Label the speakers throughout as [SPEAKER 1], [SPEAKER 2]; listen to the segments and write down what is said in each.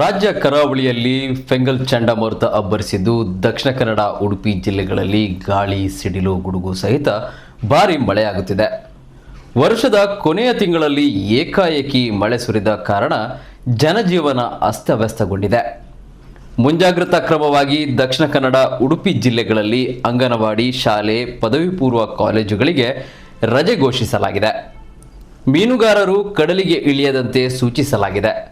[SPEAKER 1] ರಾಜ್ಯ ಕರಾವಳಿಯಲ್ಲಿ ಫೆಂಗಲ್ ಚಂಡಮಾರುತ ಅಬ್ಬರಿಸಿದ್ದು, ದಕ್ಷಿಣ ಕನ್ನಡ, ಉಡುಪಿ ಜಿಲ್ಲೆಗಳಲ್ಲಿ ಗಾಳಿ, ಸಿಡಿಲು, ಗುಡುಗು ಸಹಿತ ಭಾರಿ ಮಳೆಯಾಗುತ್ತಿದೆ. ವರ್ಷದ ಕೊನೆಯ ತಿಂಗಳಲ್ಲಿ ಏಕಾಏಕಿ ಮಳೆ ಸುರಿದ ಕಾರಣ ಜನಜೀವನ ಅಸ್ತವ್ಯಸ್ತಗೊಂಡಿದೆ. ಮುಂಜಾಗ್ರತಾ ಕ್ರಮವಾಗಿ ದಕ್ಷಿಣ ಕನ್ನಡ, ಉಡುಪಿ ಜಿಲ್ಲೆಗಳಲ್ಲಿ ಅಂಗನವಾಡಿ, ಶಾಲೆ, ಪದವಿ ಪೂರ್ವ ಕಾಲೇಜುಗಳಿಗೆ ರಜೆ ಘೋಷಿಸಲಾಗಿದೆ. ಮೀನುಗಾರರು ಕಡಲಿಗೆ ಇಳಿಯದಂತೆ ಸೂಚಿಸಲಾಗಿದೆ.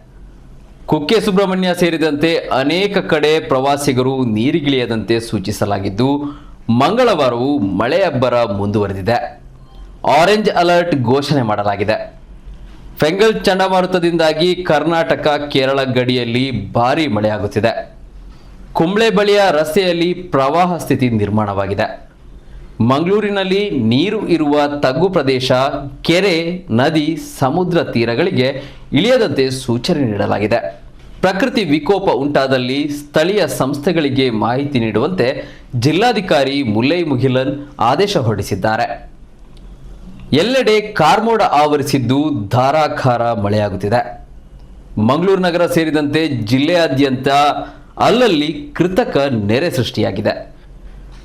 [SPEAKER 1] ಕುಕ್ಕೆ ಸುಬ್ರಹ್ಮಣ್ಯ ಸೇರಿದಂತೆ ಅನೇಕ ಕಡೆ ಪ್ರವಾಸಿಗರು ನೀರಿಗಿಳಿಯದಂತೆ ಸೂಚಿಸಲಾಗಿದ್ದು, ಮಂಗಳವಾರವೂ ಮಳೆಯಬ್ಬರ ಮುಂದುವರೆದಿದೆ. ಆರೆಂಜ್ ಅಲರ್ಟ್ ಘೋಷಣೆ ಮಾಡಲಾಗಿದೆ. ಫೆಂಗಲ್ ಚಂಡಮಾರುತದಿಂದಾಗಿ ಕರ್ನಾಟಕ ಕೇರಳ ಗಡಿಯಲ್ಲಿ ಭಾರೀ ಮಳೆಯಾಗುತ್ತಿದೆ. ಕುಂಬ್ಳೆ ಬಳಿಯ ರಸ್ತೆಯಲ್ಲಿ ಪ್ರವಾಹ ಸ್ಥಿತಿ ನಿರ್ಮಾಣವಾಗಿದೆ. ಮಂಗಳೂರಿನಲ್ಲಿ ನೀರು ಇರುವ ತಗ್ಗು ಪ್ರದೇಶ, ಕೆರೆ, ನದಿ, ಸಮುದ್ರ ತೀರಗಳಿಗೆ ಇಳಿಯದಂತೆ ಸೂಚನೆ ನೀಡಲಾಗಿದೆ. ಪ್ರಕೃತಿ ವಿಕೋಪ ಉಂಟಾದಲ್ಲಿ ಸ್ಥಳೀಯ ಸಂಸ್ಥೆಗಳಿಗೆ ಮಾಹಿತಿ ನೀಡುವಂತೆ ಜಿಲ್ಲಾಧಿಕಾರಿ ಮುಲ್ಲೈ ಮುಗಿಲನ್ ಆದೇಶ ಹೊರಡಿಸಿದ್ದಾರೆ. ಎಲ್ಲೆಡೆ ಕಾರ್ಮೋಡ ಆವರಿಸಿದ್ದು ಧಾರಾಕಾರ ಮಳೆಯಾಗುತ್ತಿದೆ. ಮಂಗಳೂರು ನಗರ ಸೇರಿದಂತೆ ಜಿಲ್ಲೆಯಾದ್ಯಂತ ಅಲ್ಲಲ್ಲಿ ಕೃತಕ ನೆರೆ ಸೃಷ್ಟಿಯಾಗಿದೆ.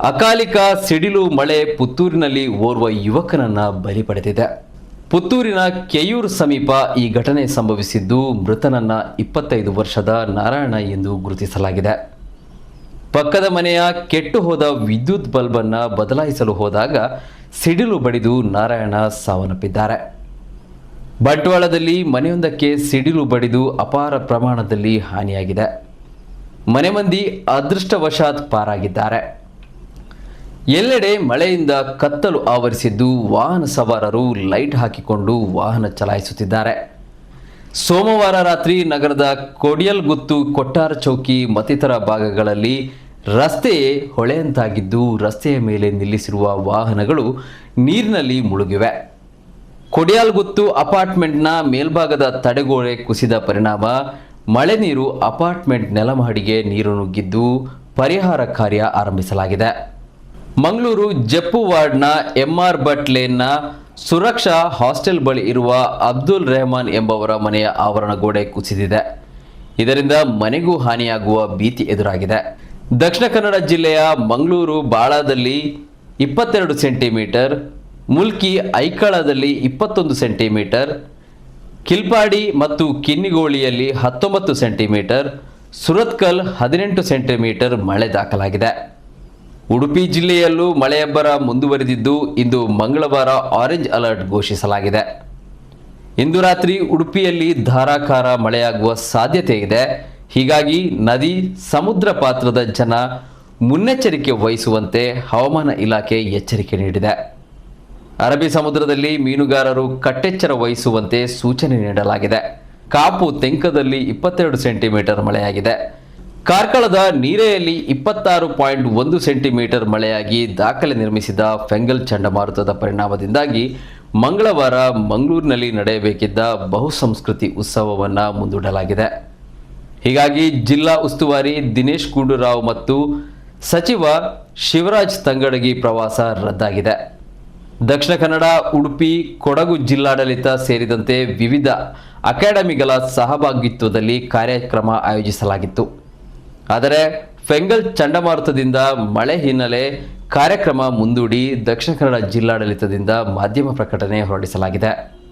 [SPEAKER 1] ಅಕಾಲಿಕ ಸಿಡಿಲು ಮಳೆ ಪುತ್ತೂರಿನಲ್ಲಿ ಓರ್ವ ಯುವಕನನ್ನ ಬಲಿ ಪಡೆದಿದೆ. ಪುತ್ತೂರಿನ ಕೆಯೂರು ಸಮೀಪ ಈ ಘಟನೆ ಸಂಭವಿಸಿದ್ದು ಮೃತನನ್ನ ಇಪ್ಪತ್ತೈದು ವರ್ಷದ ನಾರಾಯಣ ಎಂದು ಗುರುತಿಸಲಾಗಿದೆ. ಪಕ್ಕದ ಮನೆಯ ಕೆಟ್ಟು ಹೋದ ವಿದ್ಯುತ್ ಬಲ್ಬನ್ನ ಬದಲಾಯಿಸಲು ಹೋದಾಗ ಸಿಡಿಲು ಬಡಿದು ನಾರಾಯಣ ಸಾವನ್ನಪ್ಪಿದ್ದಾರೆ. ಬಂಟ್ವಾಳದಲ್ಲಿ ಮನೆಯೊಂದಕ್ಕೆ ಸಿಡಿಲು ಬಡಿದು ಅಪಾರ ಪ್ರಮಾಣದಲ್ಲಿ ಹಾನಿಯಾಗಿದೆ. ಮನೆ ಮಂದಿ ಅದೃಷ್ಟವಶಾತ್ ಪಾರಾಗಿದ್ದಾರೆ. ಎಲ್ಲೆಡೆ ಮಳೆಯಿಂದ ಕತ್ತಲು ಆವರಿಸಿದ್ದು ವಾಹನ ಸವಾರರು ಲೈಟ್ ಹಾಕಿಕೊಂಡು ವಾಹನ ಚಲಾಯಿಸುತ್ತಿದ್ದಾರೆ. ಸೋಮವಾರ ರಾತ್ರಿ ನಗರದ ಕೊಡಿಯಲ್ಗುತ್ತು ಕೊಟ್ಟಾರ ಚೌಕಿ ಮತ್ತಿತರ ಭಾಗಗಳಲ್ಲಿ ರಸ್ತೆಯೇ ಹೊಳೆಯಂತಾಗಿದ್ದು ರಸ್ತೆಯ ಮೇಲೆ ನಿಲ್ಲಿಸಿರುವ ವಾಹನಗಳು ನೀರಿನಲ್ಲಿ ಮುಳುಗಿವೆ. ಕೊಡಿಯಾಲ್ಗುತ್ತು ಅಪಾರ್ಟ್ಮೆಂಟ್ನ ಮೇಲ್ಭಾಗದ ತಡೆಗೋಡೆ ಕುಸಿದ ಪರಿಣಾಮ ಮಳೆ ನೀರು ಅಪಾರ್ಟ್ಮೆಂಟ್ ನೆಲಮಹಡಿಗೆ ನೀರು ನುಗ್ಗಿದ್ದು ಪರಿಹಾರ ಕಾರ್ಯ ಆರಂಭಿಸಲಾಗಿದೆ. ಮಂಗಳೂರು ಜಪ್ಪು ವಾರ್ಡ್ನ ಎಂಆರ್ ಭಟ್ ಲೇನ್ನ ಸುರಕ್ಷಾ ಹಾಸ್ಟೆಲ್ ಬಳಿ ಇರುವ ಅಬ್ದುಲ್ ರೆಹಮಾನ್ ಎಂಬವರ ಮನೆಯ ಆವರಣ ಗೋಡೆ ಕುಸಿದಿದೆ. ಇದರಿಂದ ಮನೆಗೂ ಹಾನಿಯಾಗುವ ಭೀತಿ ಎದುರಾಗಿದೆ. ದಕ್ಷಿಣ ಕನ್ನಡ ಜಿಲ್ಲೆಯ ಮಂಗಳೂರು ಬಾಳದಲ್ಲಿ ಇಪ್ಪತ್ತೆರಡು ಸೆಂಟಿಮೀಟರ್, ಮುಲ್ಕಿ ಐಕಳದಲ್ಲಿ ಇಪ್ಪತ್ತೊಂದು ಸೆಂಟಿಮೀಟರ್, ಕಿಲ್ಪಾಡಿ ಮತ್ತು ಕಿನ್ನಿಗೋಳಿಯಲ್ಲಿ ಹತ್ತೊಂಬತ್ತು ಸೆಂಟಿಮೀಟರ್, ಸುರತ್ಕಲ್ ಹದಿನೆಂಟು ಸೆಂಟಿಮೀಟರ್ ಮಳೆ ದಾಖಲಾಗಿದೆ. ಉಡುಪಿ ಜಿಲ್ಲೆಯಲ್ಲೂ ಮಳೆಯಬ್ಬರ ಮುಂದುವರೆದಿದ್ದು ಇಂದು ಮಂಗಳವಾರ ಆರೆಂಜ್ ಅಲರ್ಟ್ ಘೋಷಿಸಲಾಗಿದೆ. ಇಂದು ರಾತ್ರಿ ಉಡುಪಿಯಲ್ಲಿ ಧಾರಾಕಾರ ಮಳೆಯಾಗುವ ಸಾಧ್ಯತೆ ಇದೆ. ಹೀಗಾಗಿ ನದಿ, ಸಮುದ್ರ ಪಾತ್ರದ ಜನ ಮುನ್ನೆಚ್ಚರಿಕೆ ವಹಿಸುವಂತೆ ಹವಾಮಾನ ಇಲಾಖೆ ಎಚ್ಚರಿಕೆ ನೀಡಿದೆ. ಅರಬ್ಬಿ ಸಮುದ್ರದಲ್ಲಿ ಮೀನುಗಾರರು ಕಟ್ಟೆಚ್ಚರ ವಹಿಸುವಂತೆ ಸೂಚನೆ ನೀಡಲಾಗಿದೆ. ಕಾಪು ತೆಂಕದಲ್ಲಿ ಇಪ್ಪತ್ತೆರಡು ಸೆಂಟಿಮೀಟರ್ ಮಳೆಯಾಗಿದೆ. ಕಾರ್ಕಳದ ನೀರೆಯಲ್ಲಿ ಇಪ್ಪತ್ತಾರು ಪಾಯಿಂಟ್ ಒಂದು ಸೆಂಟಿಮೀಟರ್ ಮಳೆಯಾಗಿ ದಾಖಲೆ ನಿರ್ಮಿಸಿದ ಫೆಂಗಲ್ ಚಂಡಮಾರುತದ ಪರಿಣಾಮದಿಂದಾಗಿ ಮಂಗಳವಾರ ಮಂಗಳೂರಿನಲ್ಲಿ ನಡೆಯಬೇಕಿದ್ದ ಬಹುಸಂಸ್ಕೃತಿ ಉತ್ಸವವನ್ನು ಮುಂದೂಡಲಾಗಿದೆ. ಹೀಗಾಗಿ ಜಿಲ್ಲಾ ಉಸ್ತುವಾರಿ ದಿನೇಶ್ ಗುಂಡೂರಾವ್ ಮತ್ತು ಸಚಿವ ಶಿವರಾಜ್ ತಂಗಡಗಿ ಪ್ರವಾಸ ರದ್ದಾಗಿದೆ. ದಕ್ಷಿಣ ಕನ್ನಡ, ಉಡುಪಿ, ಕೊಡಗು ಜಿಲ್ಲಾಡಳಿತ ಸೇರಿದಂತೆ ವಿವಿಧ ಅಕಾಡೆಮಿಗಳ ಸಹಭಾಗಿತ್ವದಲ್ಲಿ ಕಾರ್ಯಕ್ರಮ ಆಯೋಜಿಸಲಾಗಿತ್ತು. ಆದರೆ ಫೆಂಗಲ್ ಚಂಡಮಾರುತದಿಂದ ಮಳೆ ಹಿನ್ನೆಲೆ ಕಾರ್ಯಕ್ರಮ ಮುಂದೂಡಿ ದಕ್ಷಿಣ ಕನ್ನಡ ಜಿಲ್ಲಾಡಳಿತದಿಂದ ಮಾಧ್ಯಮ ಪ್ರಕಟಣೆ ಹೊರಡಿಸಲಾಗಿದೆ.